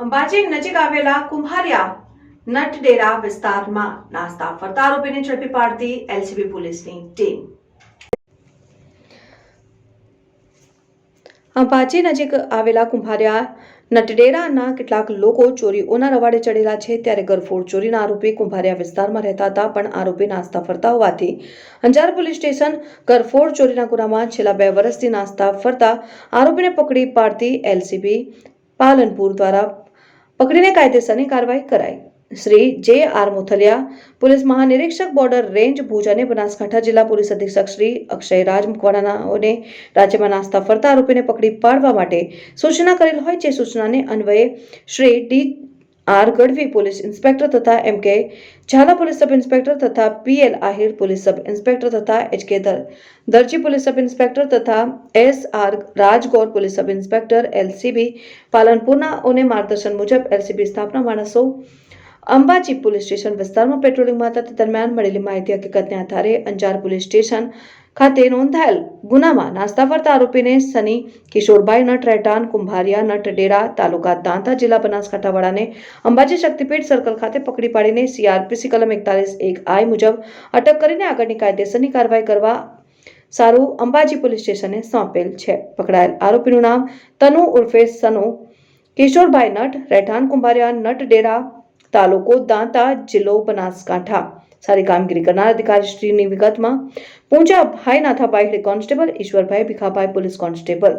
અંબાજી નજીક આવેલા કુંભારિયા, નટડેરા વિસ્તારમાં નાસ્તા ફરતા આરોપીને ઝડપી પાડતી એલસીબી પોલીસની ટીમ. અંબાજી નજીક આવેલા કુંભારિયા, નટડેરાના કેટલાક લોકો ચોરીઓના રવાડે ચડેલા છે ત્યારે ગરફોડ ચોરીના આરોપી કુંભારિયા વિસ્તારમાં રહેતા હતા, પણ આરોપી નાસ્તા ફરતા હોવાથી અંજાર પોલીસ સ્ટેશન ગરફોડ ચોરીના ગુનામાં છેલ્લા બે વર્ષથી નાસ્તા ફરતા આરોપીને પકડી પાડતી એલસીબી પાલનપુર દ્વારા પકડીને કાયદેસરની કાર્યવાહી કરાઈ. Shri J R Mothaliya, police મહાનિરીક્ષક border range Bhuj અને બનાસકાંઠા જિલ્લા પોલીસ અધિક્ષક શ્રી અક્ષય રાજ મકવાણાનાઓને રાજ્યમાં નાસ્તા ફરતા આરોપીને પકડી પાડવા માટે સૂચના કરેલ હોય જે સૂચનાને અન્વયે Shri D R Gadhvi police inspector તથા M K Zala police sub inspector તથા PL Ahir police sub inspector તથા H K Darji police sub inspector તથા S R Rajgor police sub inspector LCB પાલનપુરના અને માર્ગદર્શન મુજબ એલસીબી સ્થાપના માણસો. Ambaji police station વિસ્તારમાં પેટ્રોલિંગમાં હતા દરમિયાન મળેલી માહિતી હકીકતને આધારે અંજાર પોલીસ સ્ટેશન ખાતે નોંધાયેલ ગુનામાં નાસ્તા ફરતા આરોપીને સની, કિશોરભાઈ નટ, રહેઠાણ, કુંભારિયા નટ, ડેરા તાલુકા દાંતા જિલ્લા બનાસકાંઠાવાળાને અંબાજી શક્તિપીઠ સર્કલ ખાતે પકડી પાડીને સીઆરપીસી કલમ એકતાલીસ એક આઈ મુજબ અટક કરીને આગળની કાયદેસરની કાર્યવાહી કરવા સારું અંબાજી પોલીસ સ્ટેશને સોંપેલ છે. પકડાયેલ આરોપીનું નામ તનુ ઉર્ફે સનુ, કિશોરભાઈ નટ, રહેઠાણ, કુંભારિયા નટ, ડેરા તાલુકો દાંતા જિલ્લો બનાસકાંઠા. સારી કામગીરી કરનાર અધિકારીશ્રીની વિગતમાં Punja bhai Nathabhai constable, Ishwarbhai Bhikhabhai police constable.